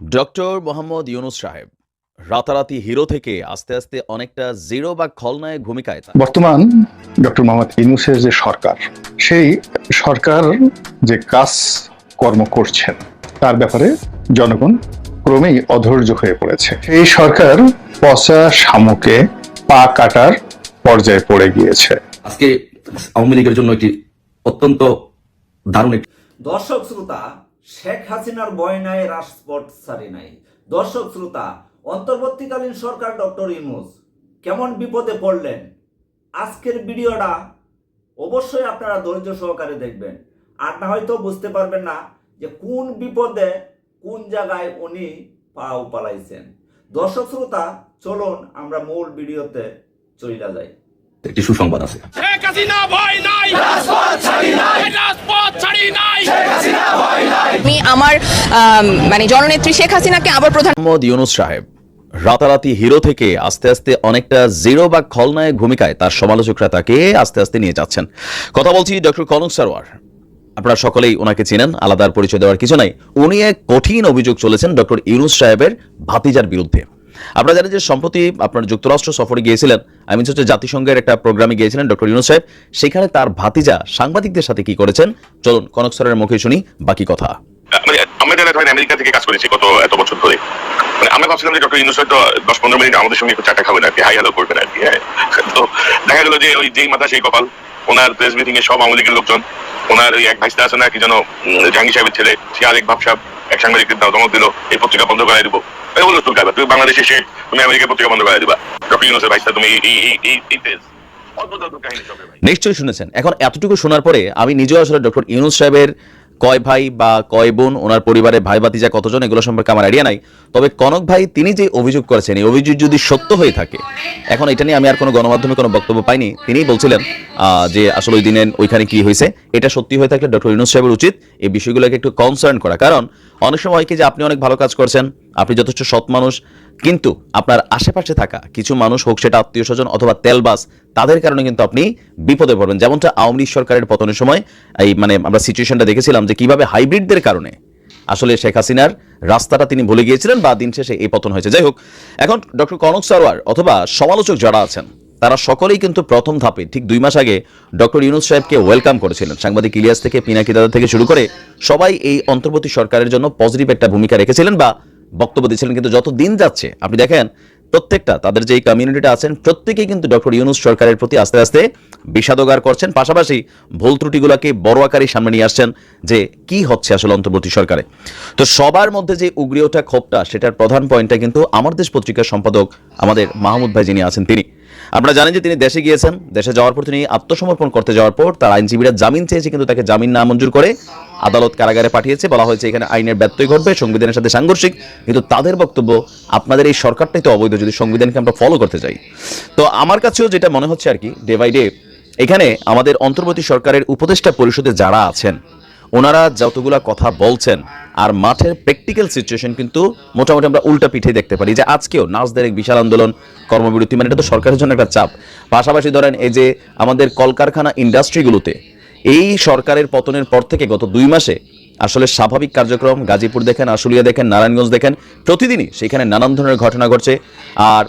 Doctor Mohammad Yunus সাহেব রাতারাতি hero থেকে আস্তে আস্তে অনেকটা জিরো বা খলনায়ক ভূমিকায় বর্তমান ডক্টর মোহাম্মদ ইউনুসের যে সরকার সেই সরকার যে কাজ কর্ম করছেন তার ব্যাপারে জনগণ ক্রমেই অধৈর্য হয়ে পড়েছে। এই সরকার পচা শামুকে পা কাটার পর্যায়ে পড়ে গিয়েছে। আজকে আওয়ামী লীগের জন্য একটি অত্যন্ত দারুণ একটি দর্শক শ্রোতা শেখ হাসিনার ভয় নাই, রাজপথ সারি নাই। দর্শক শ্রোতা, অন্তর্বর্তীকালীন সরকার ডক্টর ইউনুস কেমন বিপদে পড়লেন? আজকের ভিডিওটা অবশ্যই আপনারা ধৈর্য সহকারে দেখবেন। আর না হয়তো বুঝতে পারবেন না যে কোন বিপদে, কোন জায়গায় উনি পাও পালাইছেন দর্শক শ্রোতা, চলুন আমরা মূল ভিডিওতে চলে যাই। একটি সুসংবাদ আছে। শেখ হাসিনা ভয় নাই। রাজপথ ছাড়ি নাই। রাজপথ ছাড়ি নাই। আমি আমার মানে জননেত্রী শেখ হাসিনাকে আবার প্রধান মোহাম্মদ ইউনুস সাহেব রাতারাতি হিরো থেকে আস্তে আস্তে অনেকটা জিরো বা খলনায়ক ভূমিকায় তার সমালোচকরা তাকে আস্তে আস্তে নিয়ে যাচ্ছেন। কথা বলছি ডক্টর কনক সারোয়ার। আপনারা সকলেই ওনাকে চেনেন আলাদা আর পরিচয় দেওয়ার কিছু নাই। উনি এক কঠিন অভিযোগ চলেছেন ডক্টর ইউনুস সাহেবের ভাতিজার বিরুদ্ধে। আপনারা জানেন যে সম্প্রতি আপনার যুক্তরাষ্ট্র সফরে গিয়েছিলেন আমি হচ্ছে জাতিসংঘের একটা প্রোগ্রামে গিয়েছিলেন ডক্টর ইউনুস সাহেব। সেখানে তার ভাতিজা সাংবাদিকদের সাথে কি করেছেন? চলুন কনক স্যারের মুখে শুনি, বাকি কথা। মানে আমেরিকা থেকে কাজ করেছি এত বছর ধরে। মানে আমরা ভাবছিলাম যে ডক্টর দশ পনেরো মিনিট আমাদের সঙ্গে চাটা খাবেন আর কি, হাই হ্যালো করবেন আর কি হ্যাঁ। তো দেখা গেলো যে ওই যেই মাথা সেই কপাল, ওনার প্রেস মিটিং এ সব আওয়ামী লীগের লোকজন, ওনার ওই এক ভাইস্তা আছে না, কি যেন জাহাঙ্গীর সাহেবের ছেলে, সে আরেক ভাবসাব, এক সাংবাদিকদের দাও ধমক দিল, এই পত্রিকা বন্ধ করাই দিব। এই বলল তুই তুমি বাংলাদেশে এসে তুমি আমেরিকার পত্রিকা বন্ধ করে দিবা। ডক্টর ইউনুসের ভাইস্তা তুমি এই নিশ্চয়ই শুনেছেন। এখন এতটুকু শোনার পরে আমি নিজেও আসলে ডক্টর ইউনুস সাহেবের কয় ভাই বা কয় বোন, ওনার পরিবারে ভাই ভাতিজা কতজন, এগুলো সম্পর্কে আমার আইডিয়া নাই। তবে কনক ভাই, তিনি যে অভিযোগ করেছেন, এই অভিযোগ যদি সত্য হয়ে থাকে, এখন এটা নিয়ে আমি আর কোনো গণমাধ্যমে কোনো বক্তব্য পাইনি। তিনিই বলছিলেন যে আসলে ওই দিনে ওইখানে কি হয়েছে, এটা সত্যি হয়ে থাকলে ডক্টর ইউনুস সাহেবের উচিত এই বিষয়গুলোকে একটু কনসার্ন করা। কারণ, অনেক সময় হয় কি যে আপনি অনেক ভালো কাজ করছেন, আপনি যথেষ্ট সৎ মানুষ কিন্তু আপনার আশেপাশে থাকা কিছু মানুষ হোক, সেটা আত্মীয় স্বজন অথবা তেলবাস, তাদের কারণে কিন্তু আপনি বিপদে পড়বেন। যেমনটা আওয়ামী লীগ সরকারের পতনের সময় এই মানে আমরা সিচুয়েশনটা দেখেছিলাম যে কীভাবে হাইব্রিডদের কারণে আসলে শেখ হাসিনার রাস্তাটা তিনি ভুলে গিয়েছিলেন বা দিন শেষে এই পতন হয়েছে। যাই হোক, এখন ডক্টর কনক সারোয়ার অথবা সমালোচক যারা আছেন, তারা সকলেই কিন্তু প্রথম ধাপে ঠিক দুই মাস আগে ডক্টর ইউনুস সাহেবকে ওয়েলকাম করেছিলেন। সাংবাদিক ইলিয়াস থেকে, পিনাকি দাদা থেকে শুরু করে সবাই এই অন্তর্বর্তী সরকারের জন্য পজিটিভ একটা ভূমিকা রেখেছিলেন বা বক্তব্য দিয়েছিলেন, কিন্তু যত দিন যাচ্ছে, আপনি দেখেন, প্রত্যেকটা, তাদের যে কমিউনিটিটা আছেন, প্রত্যেকেই কিন্তু ডক্টর ইউনুস সরকারের প্রতি আস্তে আস্তে বিষাদগার করছেন। পাশাপাশি ভুল ত্রুটিগুলোকে বড় আকারে সামনে নিয়ে আসছেন যে কি হচ্ছে আসলে অন্তর্বর্তী সরকারে। তো সবার মধ্যে যে উগ্রীয়টা ক্ষোভটা, সেটার প্রধান পয়েন্টটা কিন্তু আমার দেশ পত্রিকার সম্পাদক আমাদের মাহমুদ ভাই যিনি আছেন তিনি। আপনারা জানেন যে তিনি দেশে গিয়েছেন, দেশে যাওয়ার পর তিনি আত্মসমর্পণ করতে যাওয়ার পর তার আইনজীবীরা জামিন চেয়েছে, কিন্তু তাকে জামিন না মঞ্জুর করে আদালত কারাগারে পাঠিয়েছে। বলা হয়েছে এখানে আইনের ব্যত্যয় ঘটবে, সংবিধানের সাথে সাংঘর্ষিক, কিন্তু তাদের বক্তব্য, আপনাদের এই সরকারটাই তো অবৈধ, যদি সংবিধানকে আমরা ফলো করতে চাই তো আমার কাছেও যেটা মনে হচ্ছে আর কি ডে বাই ডে এখানে আমাদের অন্তর্বর্তী সরকারের উপদেষ্টা পরিষদে যারা আছেন ওনারা যতগুলা কথা বলছেন আর মাঠের প্র্যাকটিক্যাল সিচুয়েশন কিন্তু মোটামুটি আমরা উল্টা পিঠে দেখতে পারি যে আজকেও নাচদের এক বিশাল আন্দোলন কর্মবিরতি মানে এটা তো সরকারের জন্য একটা চাপ। পাশাপাশি ধরেন এই যে আমাদের কলকারখানা ইন্ডাস্ট্রিগুলোতে এই সরকারের পতনের পর থেকে গত দুই মাসে আসলে স্বাভাবিক কার্যক্রম, গাজীপুর দেখেন, আশুলিয়া দেখেন, নারায়ণগঞ্জ দেখেন, প্রতিদিনই সেখানে নানান ধরনের ঘটনা ঘটছে। আর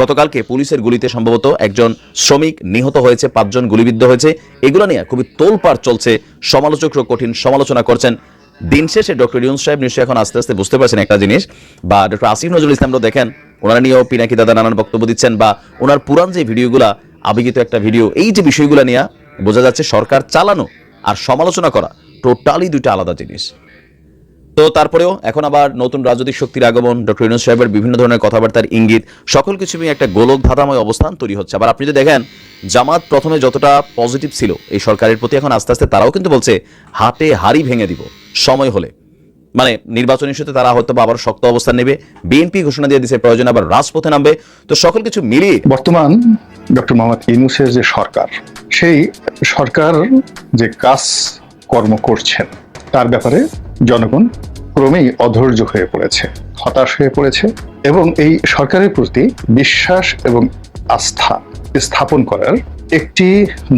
গতকালকে পুলিশের গুলিতে সম্ভবত একজন শ্রমিক নিহত হয়েছে, পাঁচজন গুলিবিদ্ধ হয়েছে। এগুলো নিয়ে খুবই তোলপাড় চলছে সমালোচকরা কঠিন সমালোচনা করছেন। দিন শেষে ডক্টর ইউনুস সাহেব নিশ্চয়ই এখন আস্তে আস্তে বুঝতে পারছেন একটা জিনিস, বা ডক্টর আসিফ নজরুল ইসলামরাও দেখেন, ওনারা নিয়েও পিনাকি দাদা নানান বক্তব্য দিচ্ছেন, বা ওনার পুরান যে ভিডিওগুলা, আবেগিত একটা ভিডিও, এই যে বিষয়গুলো নিয়ে বোঝা যাচ্ছে সরকার চালানো আর সমালোচনা করা টোটালি দুইটা আলাদা জিনিস। তো তারপরেও এখন আবার নতুন রাজনৈতিক শক্তির আগমন, ডক্টর ইউনুস সাহেবের বিভিন্ন ধরনের কথাবার্তার ইঙ্গিত, সকল কিছু নিয়ে একটা গোলক ধাঁধাময় অবস্থান তৈরি হচ্ছে। আবার আপনি যদি দেখেন, জামাত প্রথমে যতটা পজিটিভ ছিল, এই সরকারের প্রতি এখন আস্তে আস্তে তারাও কিন্তু বলছে, হাতে হাড়ি ভেঙে দিব, সময় হলে। মানে নির্বাচন ইস্যুতে তারা হয়তো আবার শক্ত অবস্থান নেবে, বিএনপি ঘোষণা দিয়ে দিছে, প্রয়োজন আবার রাজপথে নামবে। তো সকল কিছু মিলিয়ে বর্তমান ডক্টর মোহাম্মদ ইউনুসের যে সরকার, সেই সরকার যে কাজ কর্ম করছেন। তার ব্যাপারে জনগণ ক্রমেই অধৈর্য হয়ে পড়েছে, হতাশ হয়ে পড়েছে এবং এই সরকারের প্রতি বিশ্বাস এবং আস্থা স্থাপন করার একটি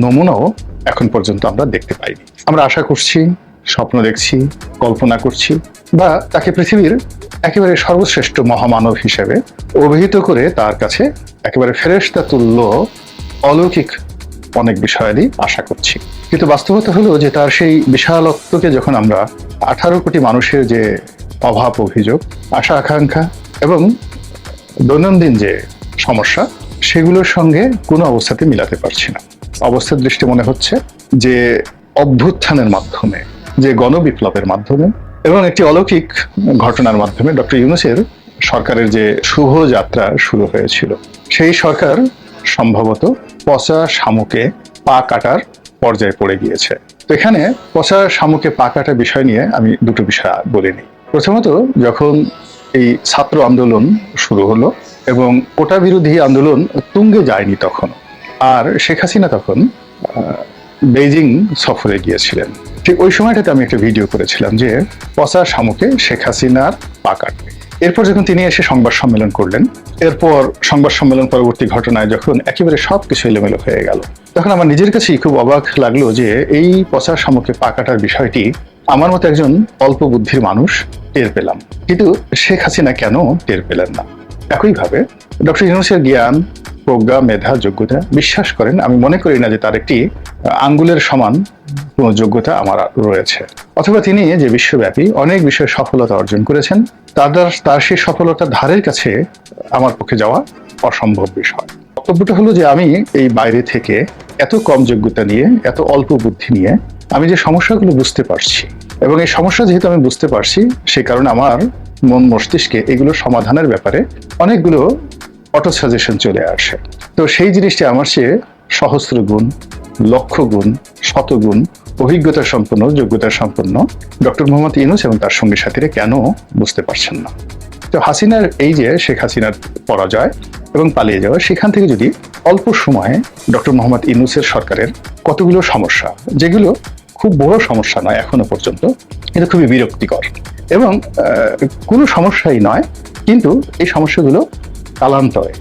নমুনাও এখন পর্যন্ত আমরা দেখতে পাইনি। আমরা আশা করছি, স্বপ্ন দেখছি, কল্পনা করছি বা তাকে পৃথিবীর একেবারে সর্বশ্রেষ্ঠ মহামানব হিসেবে অভিহিত করে তার কাছে একেবারে ফেরেশতা তুল্য অলৌকিক অনেক বিষয়াদি আশা করছি। কিন্তু বাস্তবতা হলো যে তার সেই বিশালত্বকে যখন আমরা আঠারো কোটি মানুষের যে অভাব অভিযোগ, আশা আকাঙ্ক্ষা এবং দৈনন্দিন যে সমস্যা, সেগুলোর সঙ্গে কোনো অবস্থাতে মিলাতে পারছি না। অবস্থার দৃষ্টি মনে হচ্ছে যে অভ্যুত্থানের মাধ্যমে, যে গণবিপ্লবের মাধ্যমে এবং একটি অলৌকিক ঘটনার মাধ্যমে ডক্টর ইউনুসের সরকারের যে শুভ যাত্রা শুরু হয়েছিল। সেই সরকার সম্ভবত পচা শামুকে পা কাটার পর্যায়ে পড়ে গিয়েছে। তো এখানে পচা শামুকে পাকাটা বিষয় নিয়ে আমি দুটো বিষয় বলিনি প্রথমত, যখন এই ছাত্র আন্দোলন শুরু হলো এবং কোটা বিরোধী আন্দোলন তুঙ্গে যায়নি তখন, আর শেখ হাসিনা তখন বেইজিং সফরে গিয়েছিলেন। ঠিক ওই সময়টাতে আমি একটা ভিডিও করেছিলাম যে পচা শামুকে শেখ হাসিনার পা কাটবে এরপর যখন তিনি এসে সংবাদ সম্মেলন করলেন, এরপর সংবাদ সম্মেলন পরবর্তী ঘটনায় যখন একেবারে সব কিছু এলোমেলো হয়ে গেল, তখন আমার নিজের কাছেই খুব অবাক লাগল যে এই পচার শামুকে পাকাটার বিষয়টি আমার মতো একজন অল্প বুদ্ধির মানুষ টের পেলাম। কিন্তু শেখ হাসিনা কেন টের পেলেন না? একইভাবে ডক্টর ইউনুসের জ্ঞান, প্রজ্ঞা, মেধা, যোগ্যতা বিশ্বাস করেন। আমি মনে করি না যে তার একটি আঙ্গুলের সমান কোনো যোগ্যতা আমার রয়েছে। অথবা তিনি যে বিশ্বব্যাপী অনেক বিষয়ে সফলতা অর্জন করেছেন, তার দ্বারা- তার সেই সফলতার ধারের কাছে আমার পক্ষে যাওয়া অসম্ভব বিষয়। বক্তব্যটা হলো যে আমি এই বাইরে থেকে এত কম যোগ্যতা নিয়ে, এত অল্প বুদ্ধি নিয়ে আমি যে সমস্যাগুলো বুঝতে পারছি এবং এই সমস্যা যেহেতু আমি বুঝতে পারছি, সে কারণে আমার মন মস্তিষ্কে এগুলো সমাধানের ব্যাপারে অনেকগুলো অটো সাজেশন চলে আসে। তো সেই জিনিসটি আমার সে সহস্র গুণ, লক্ষ গুণ শতগুণ অভিজ্ঞতা সম্পন্ন, যোগ্যতা সম্পন্ন ডক্টর মোহাম্মদ ইউনুস এবং তার সঙ্গী সাথীরা কেন বুঝতে পারছেন না? তো হাসিনার এই যে শেখ হাসিনার পরাজয় এবং পালিয়ে যাওয়া, সেখান থেকে যদি অল্প সময়ে ডক্টর মোহাম্মদ ইনুসের সরকারের কতগুলো সমস্যা, যেগুলো খুব বড় সমস্যা নয় এখনও পর্যন্ত। কিন্তু খুবই বিরক্তিকর। এবং কোনো সমস্যাই নয়, কিন্তু এই সমস্যাগুলো কালান্তরে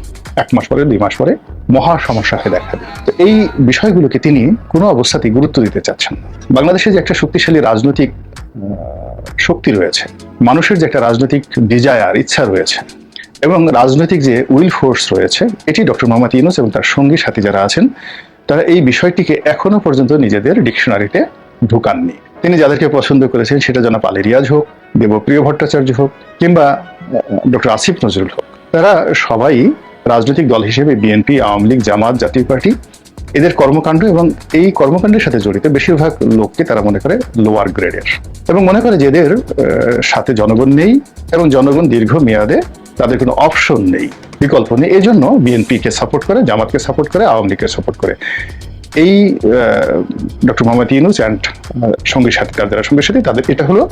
এক মাস পরে, দুই মাস পরে মহা সমস্যা দেখা দেবে তো এই বিষয়গুলোকে তিনি কোনো অবস্থাতেই গুরুত্ব দিতে চাচ্ছেন বাংলাদেশে যে একটা শক্তিশালী রাজনৈতিক শক্তি রয়েছে, মানুষের যে একটা রাজনৈতিক ডিজায়ার ইচ্ছা রয়েছে, এবং রাজনৈতিক যে উইল ফোর্স রয়েছে, এটি ডক্টর মোহাম্মদ ইউনুস এবং তার সঙ্গী সাথী যারা আছেন, তারা এই বিষয়টিকে এখনও পর্যন্ত নিজেদের ডিকশনারিতে ঢুকাননি। তিনি যাদেরকে পছন্দ করেছেন সেটা যেন পালেরিয়াজ হোক, দেবপ্রিয় ভট্টাচার্য হোক, কিংবা ডক্টর আসিফ নজরুল হোক। তারা সবাই রাজনৈতিক দল হিসেবে বিএনপি আওয়ামী লীগ, জামাত, জাতীয় পার্টি, এদের কর্মকাণ্ড এবং এই কর্মকাণ্ডের সাথে জড়িত বেশিরভাগ লোককে তারা মনে করে লোয়ার গ্রেডের এবং মনে করে যে এদের সাথে জনগণ নেই এবং জনগণ দীর্ঘ মেয়াদে তাদের কোনো অপশন নেই, বিকল্প নেই। এই জন্য বিএনপিকে সাপোর্ট করে, জামাতকে সাপোর্ট করে, আওয়ামী লীগকে সাপোর্ট করে। এই ডক্টর মোহাম্মদ ইউনুস অ্যান্ড সঙ্গী সাথী তার যারা সঙ্গী সাথী তাদের, এটা হলো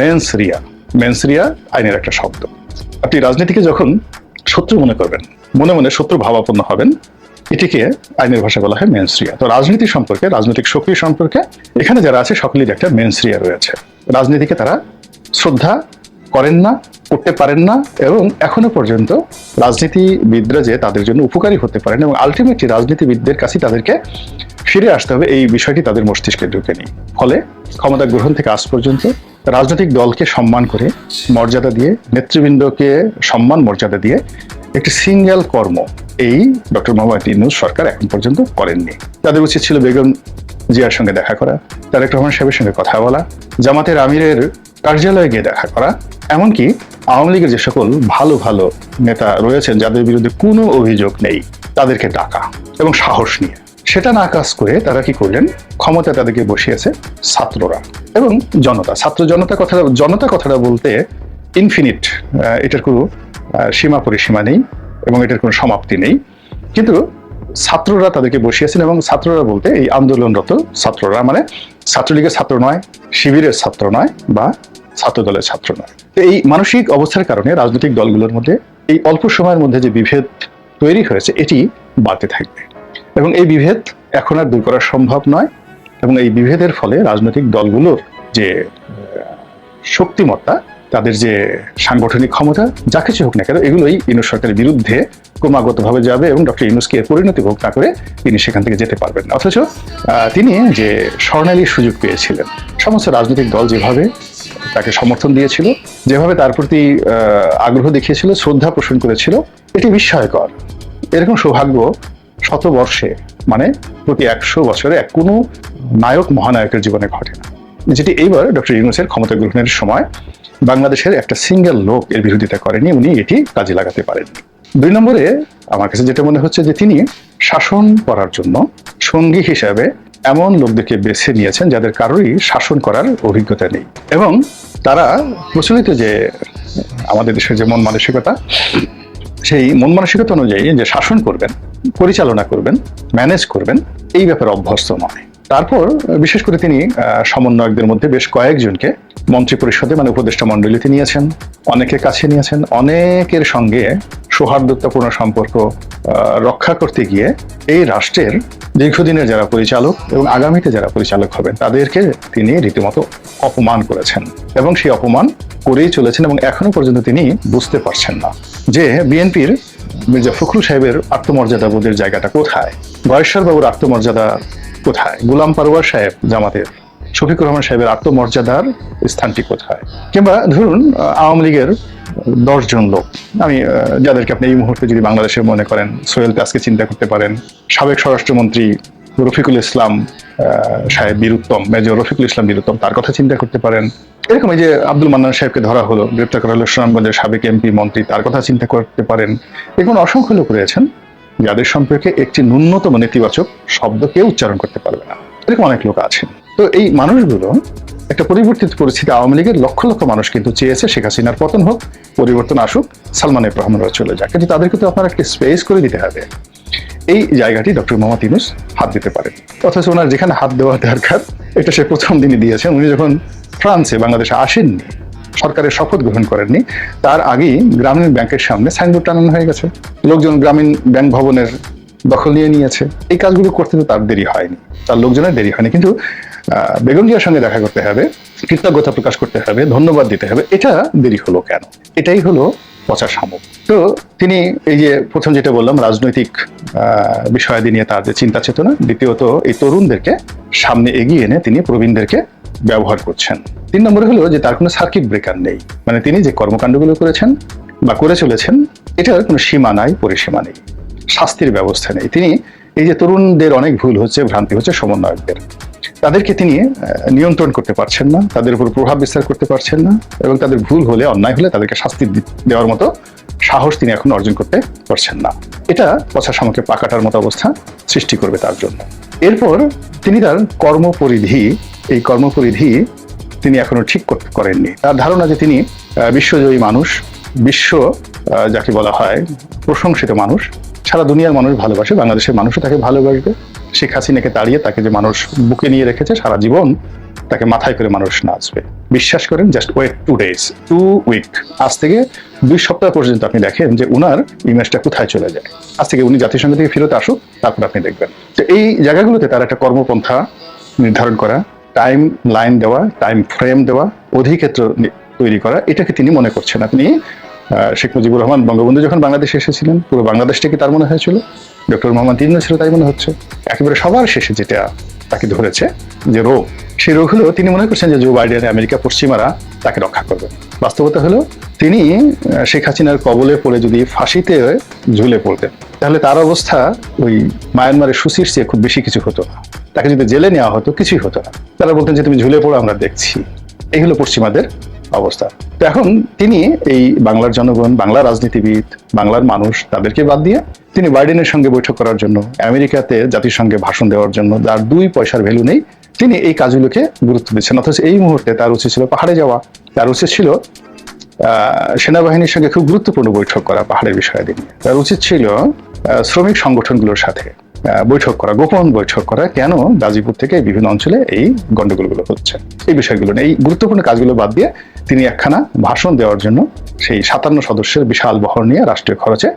মেন্স রিয়া মেন্স রিয়া আইনের একটা শব্দ। আপনি রাজনীতিকে যখন শত্রু মনে করবেন, মনে মনে শত্রু ভাবাপন্ন হবেন, এটিকে আইনের ভাষা বলা হয় মেন্সরিয়া তো রাজনীতি সম্পর্কে, রাজনৈতিক শক্তি সম্পর্কে, এখানে যারা আছে সকলের একটা মেন্সরিয়া রয়েছে। রাজনীতিকে তারা শ্রদ্ধা করেন না, করতে পারেন না এবং এখনও পর্যন্ত রাজনীতিবিদরা যে তাদের জন্য উপকারী হতে পারেন এবং আলটিমেটলি রাজনীতিবিদদের কাছে তাদেরকে ফিরে আসতে হবে, এই বিষয়টি তাদের মস্তিষ্কে ঢুকে নেই। ফলে ক্ষমতা গ্রহণ থেকে আজ পর্যন্ত রাজনৈতিক দলকে সম্মান করে, মর্যাদা দিয়ে, নেতৃবৃন্দকে সম্মান, মর্যাদা দিয়ে একটি সিঙ্গেল কর্ম এই ডক্টর মোহাম্মদ ইউনুস সরকার এখন পর্যন্ত করেননি। তাদের উচিত ছিল বেগম জিয়ার সঙ্গে দেখা করা, তারেক রহমান সাহেবের সঙ্গে কথা বলা, জামাতের আমিরের কার্যালয়ে গিয়ে দেখা করা, এমনকি আওয়ামী লীগের যে সকল ভালো ভালো নেতা রয়েছেন, যাদের বিরুদ্ধে কোনো অভিযোগ নেই, তাদেরকে ডাকা এবং সাহস নিয়ে। সেটা না কাজ করে তারা কি করলেন? ক্ষমতা তাদেরকে বসিয়েছে ছাত্ররা এবং জনতা। ছাত্র জনতা কথাটা জনতা কথাটা বলতে ইনফিনিট এটার কোনো সীমা পরিসীমা নেই এবং এটার কোনো সমাপ্তি নেই। কিন্তু ছাত্ররা তাদেরকে বসিয়েছেন এবং ছাত্ররা বলতে এই আন্দোলনরত ছাত্ররা মানে ছাত্রলীগের ছাত্র নয়, শিবিরের ছাত্র নয় বা ছাত্র দলের ছাত্র নয়। এই মানসিক অবস্থার কারণে রাজনৈতিক দলগুলোর মধ্যে এই অল্প সময়ের মধ্যে যে বিভেদ তৈরি হয়েছে, এটি বাড়তে থাকবে। এবং এই বিভেদ এখন আর দূর করা সম্ভব নয় এবং এই বিভেদের ফলে রাজনৈতিক দলগুলোর যে শক্তিমত্তা, তাদের যে সাংগঠনিক ক্ষমতা, যা কিছু হোক না কেন, এগুলোই ইউনুস সরকারের বিরুদ্ধে ক্রমাগতভাবে যাবে এবং ডক্টর ইউনুসকে এর পরিণতি ভোগ না করে তিনি সেখান থেকে যেতে পারবেন না। অথচ তিনি যে স্বর্ণালী সুযোগ পেয়েছিলেন, সমস্ত রাজনৈতিক দল যেভাবে তাকে সমর্থন দিয়েছিল, যেভাবে তার প্রতি আগ্রহ দেখিয়েছিল, শ্রদ্ধা পোষণ করেছিল, এটি বিস্ময়কর। এরকম সৌভাগ্য শতবর্ষে মানে প্রতি একশো বছরে এক কোনো নায়ক মহানায়কের জীবনে ঘটে না। যেটি এইবার ডক্টর ইউনুসের ক্ষমতা গ্রহণের সময় বাংলাদেশের একটা সিঙ্গেল লোক এর বিরোধিতা করেনি, উনি এটি কাজে লাগাতে পারেন দুই নম্বরে আমার কাছে যেটা মনে হচ্ছে যে তিনি শাসন করার জন্য সঙ্গী হিসাবে এমন লোকদেরকে বেছে নিয়েছেন যাদের কারোরই শাসন করার অভিজ্ঞতা নেই। এবং তারা প্রচলিত যে আমাদের দেশের যে মন মানসিকতা, সেই মন মানসিকতা অনুযায়ী যে শাসন করবেন, পরিচালনা করবেন ম্যানেজ করবেন, এই ব্যাপারে অভ্যস্ত নয়। তারপর বিশেষ করে তিনি সমন্বয়কদের মধ্যে বেশ কয়েকজনকে মন্ত্রী পরিষদে মানে উপদেষ্টা মণ্ডলীতে নিয়েছেন অনেকের কাছে নিয়েছেন, অনেকের সঙ্গে সৌহার্দ্যতাপূর্ণ সম্পর্ক রক্ষা করতে গিয়ে এই রাষ্ট্রের দীর্ঘদিনের যারা পরিচালক এবং আগামীতে যারা পরিচালক হবেন, তাদেরকে তিনি রীতিমতো অপমান করেছেন এবং সেই অপমান করেই চলেছেন এবং এখনও পর্যন্ত তিনি বুঝতে পারছেন না যে বিএনপির মির্জা ফখরুল সাহেবের আত্মমর্যাদা বোধের জায়গাটা কোথায়। বয়সর বাবুর আত্মমর্যাদা কোথায়? গোলাম পারোয়ার সাহেব জামাতের, শফিকুর রহমান সাহেবের আত্মমর্যাদার স্থানটি কোথায়? কিংবা ধরুন আওয়ামী লীগের দশজন লোক, আমি যাদেরকে আপনি এই মুহূর্তে যদি বাংলাদেশে মনে করেন সোহেল কাজকে চিন্তা করতে পারেন, সাবেক স্বরাষ্ট্রমন্ত্রী রফিকুল ইসলাম সাহেব বীরুত্তম, মেজর রফিকুল ইসলাম বীরুত্তম, তার কথা চিন্তা করতে পারেন। এরকম এই যে আব্দুল মান্নান সাহেবকে ধরা হলো, গ্রেপ্তার করা হলো সুনামগঞ্জের সাবেক এমপি মন্ত্রী, তার কথা চিন্তা করতে পারেন। এরকম অসংখ্য লোক রয়েছেন যাদের সম্পর্কে একটি ন্যূনতম নেতিবাচক শব্দ কেউ উচ্চারণ করতে পারবে না। এরকম অনেক লোক আছেন। তো এই মানুষগুলো একটা পরিবর্তিত পরিস্থিতি আওয়ামী লীগের লক্ষ লক্ষ মানুষ কিন্তু চেয়েছে শেখ হাসিনার পতন হোক, পরিবর্তন আসুক, সালমান রহমানরা চলে যাক। কিন্তু তাদেরকে তো আপনার একটা স্পেস করে দিতে হবে। এই জায়গাটি ডক্টর মোহাম্মদ ইউনুস হাত দিতে পারেন। অথচ ওনার যেখানে হাত দেওয়া দরকার, এটা সে প্রথম দিনই দিয়েছেন। উনি যখন ফ্রান্সে, বাংলাদেশে আসেননি সরকারের শপথ গ্রহণ করেননি। তার আগেই গ্রামীণ ব্যাংকের সামনে সাইনবোর্ড টানানো হয়ে গেছে। লোকজন গ্রামীণ ব্যাংক ভবনের দখল নিয়ে নিয়েছে। এই কাজগুলো করতে তো তার দেরি হয়নি। তার লোকজনের দেরি হয়নি। কিন্তু বেগম জিয়ার সঙ্গে দেখা করতে হবে, কৃতজ্ঞতা প্রকাশ করতে হবে, ধন্যবাদ দিতে হবে। এটা দেরি হলো কেন? এটাই হলো পচা শামুক। তো তিনি এই যে প্রথম যেটা বললাম, রাজনৈতিক বিষয়াদি নিয়ে তার যে চিন্তা চেতনা, দ্বিতীয়ত এই তরুণদেরকে সামনে এগিয়ে এনে তিনি প্রবীণদেরকে ব্যবহার করছেন। তিন নম্বরে হলো যে তার কোনো সার্কিট ব্রেকার নেই। মানে তিনি যে কর্মকাণ্ডগুলো করেছেন বা করে চলেছেন, এটার কোনো সীমা নাই, পরিসীমা নেই। শাস্তির ব্যবস্থা নেই। তিনি এই যে তরুণদের অনেক ভুল হচ্ছে, ভ্রান্তি হচ্ছে সমন্বয়কদের। তাদেরকে তিনি নিয়ন্ত্রণ করতে পারছেন না, তাদের উপর প্রভাব বিস্তার করতে পারছেন না এবং তাদের ভুল হলে, অন্যায় হলে তাদেরকে শাস্তি দেওয়ার মতো সাহস তিনি এখন অর্জন করতে পারছেন না। এটা পচা সামকে পাকাটার মতো অবস্থা সৃষ্টি করবে তার জন্য। এরপর তিনি তার কর্মপরিধি এই কর্মপরিধি তিনি এখনও ঠিক করেননি। তার ধারণা যে তিনি বিশ্বজয়ী মানুষ, বিশ্ব যাকে বলা হয় প্রশংসিত মানুষ, সারা দুনিয়ার মানুষ ভালোবাসে, বাংলাদেশের মানুষও তাকে ভালোবাসবে। শেখ হাসিনাকে তাড়িয়ে তাকে যে মানুষ বুকে নিয়ে রেখেছে, সারা জীবন তাকে মাথায় করে মানুষ নাচবে। বিশ্বাস করেন just wait two days to week আজ থেকে দুই সপ্তাহ পর্যন্ত আপনি দেখেন যে উনার ইমেজটা কোথায় চলে যায়। আজ থেকে উনি জাতিসংঘ থেকে ফেরত আসুক, তারপর আপনি দেখবেন। তো এই জায়গাগুলোতে তার একটা কর্মপন্থা নির্ধারণ করা টাইম লাইন দেওয়া টাইম ফ্রেম দেওয়া, অধিক্ষেত্র তৈরি করা, এটাকে তিনি মনে করছেন। আপনি শেখ মুজিবুর রহমান বঙ্গবন্ধু যখন বাংলাদেশে এসেছিলেন, পুরো বাংলাদেশটাকে তার মনে হয়েছিল? ডক্টর মোহাম্মদ ছিল তাই মনে হচ্ছে। একেবারে সবার শেষে যেটা তাকে ধরেছে যে রোগ সেই রোগ হলেও তিনি মনে করছেন যে জো বাইডেন, আমেরিকা পশ্চিমারা তাকে রক্ষা করবে। বাস্তবতা হলো তিনি শেখ হাসিনার কবলে পড়ে যদি ফাঁসিতে ঝুলে পড়তেন, তাহলে তার অবস্থা ওই মায়ানমারের সুশির চেয়ে খুব বেশি কিছু হতো না। তাকে যদি জেলে নেওয়া হতো, কিছুই হতো না। তারা বলতেন যে, তুমি ঝুলে পড়ো, আমরা দেখছি। এই হলো পশ্চিমাদের অবস্থা। তো এখন তিনি এই বাংলার জনগণ, বাংলার রাজনীতিবিদ, বাংলার মানুষ, তাদেরকে বাদ দিয়ে তিনি বাইডেনের সঙ্গে বৈঠক করার জন্য, আমেরিকাতে জাতিসংঘে ভাষণ দেওয়ার জন্য, যার দুই পয়সার ভ্যালু নেই তিনি এই কাজগুলোকে গুরুত্ব দিচ্ছেন। অথচ এই মুহূর্তে তার উচিত ছিল পাহাড়ে যাওয়া। তার উচিত ছিল সেনাবাহিনীর সঙ্গে খুব গুরুত্বপূর্ণ বৈঠক করা পাহাড়ের বিষয়ে। তার উচিত ছিল শ্রমিক সংগঠনগুলোর সাথে। বৈঠক করা, গোপন বৈঠক করা, কেন গাজীপুর থেকে বিভিন্ন অঞ্চলে এই গন্ডগোলগুলো হচ্ছে? এই বিষয়গুলো এই গুরুত্বপূর্ণ কাজগুলো বাদ দিয়ে তিনি একখানা ভাষণ দেওয়ার জন্য সেই সাতান্ন সদস্যের বিশাল বহর নিয়ে রাষ্ট্রীয় খরচে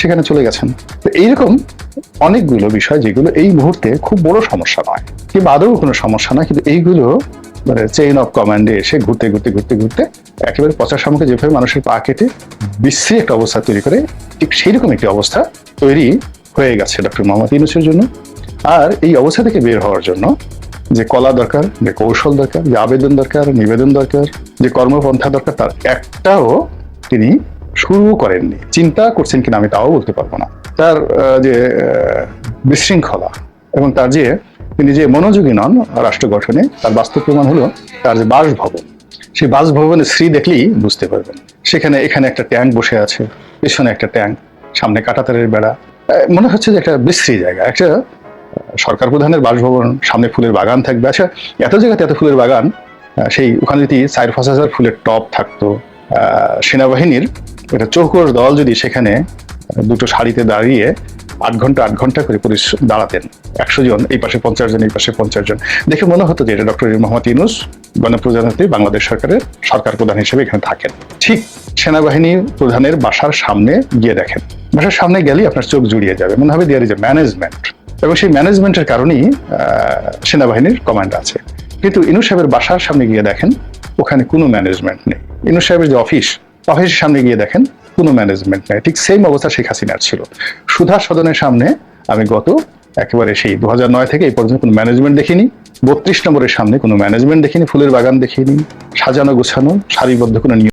সেখানে চলে গেছেন। তো এইরকম অনেকগুলো বিষয় যেগুলো এই মুহূর্তে খুব বড় সমস্যা নয়, কিংবা আদৌ কোনো সমস্যা নয়, কিন্তু এইগুলো মানে চেইন অফ কমান্ডে এসে ঘুরতে ঘুরতে ঘুরতে ঘুরতে একেবারে পচার শামুকে যেভাবে মানুষের পা কেটে বিশ্রী একটা অবস্থা তৈরি করে, ঠিক সেইরকম একটি অবস্থা তৈরি হয়ে গেছে ডক্টর মোহাম্মদ ইউনুসের জন্য। আর এই অবস্থা থেকে বের হওয়ার জন্য যে কলা দরকার, যে কৌশল দরকার, যে আবেদন দরকার, নিবেদন দরকার, যে কর্মপন্থা দরকার, তার একটাও তিনি শুরু করেননি। চিন্তা করছেন কিনা আমি তাও বলতে পারব না। তার যে বিশৃঙ্খলা এবং তার যে, তিনি যে মনোযোগী নন রাষ্ট্র গঠনে, তার বাস্তব প্রমাণ হলো তার যে বাসভবন। সেই বাসভবনের শ্রী দেখলেই বুঝতে পারবেন। সেখানে এখানে একটা ট্যাঙ্ক বসে আছে, পেছনে একটা ট্যাঙ্ক, সামনে কাটাতারের বেড়া মনে হচ্ছে যে একটা বিশ্রী জায়গা, একটা সরকার প্রধানের বাসভবন, সামনে ফুলের বাগান থাকবে। আচ্ছা এত জায়গাতে এত ফুলের বাগান সেই ওখানে যদি চার পাঁচ হাজার ফুলের টপ থাকতো সেনাবাহিনীর একটা চৌকোর দল যদি সেখানে দুটো শাড়িতে দাঁড়িয়ে আট ঘণ্টা আট ঘণ্টা করে পরিশ্রম দাঁড়াতেন। একশো জন, এই পাশে পঞ্চাশ জন, এই পাশে পঞ্চাশ জন। দেখে মনে হতো যে এটা ডক্টর মোহাম্মদ ইউনুস, গণপ্রজাতন্ত্রী, বাংলাদেশ সরকারের সরকার প্রধান হিসেবে এখানে থাকেন। ঠিক সেনাবাহিনী প্রধানের বাসার সামনে গিয়ে দেখেন। বাসার সামনে গেলেই আপনার চোখ জুড়িয়ে যাবে। মনে হবে দেয়ার ইজ এ ম্যানেজমেন্ট এবং সেই ম্যানেজমেন্টের কারণেই সেনাবাহিনীর কমান্ড আছে। কিন্তু ইনু সাহেবের বাসার সামনে গিয়ে দেখেন, ওখানে কোনো ম্যানেজমেন্ট নেই। ইনু সাহেবের যে অফিস অফিসের সামনে গিয়ে দেখেন কোনো ম্যানেজমেন্ট নেই। ঠিক সেম অবস্থা শেখ হাসিনার ছিল। সুধা সদনের সামনে আমি গত একেবারে সেই দু থেকে এই পর্যন্ত কোনো ম্যানেজমেন্ট দেখিনি। বত্রিশ নম্বরের সামনে কোনো ম্যানেজমেন্ট দেখিনি, ফুলের বাগান দেখিনি, সাজানো গোছানো, সারিবদ্ধ কোনো নিয়ম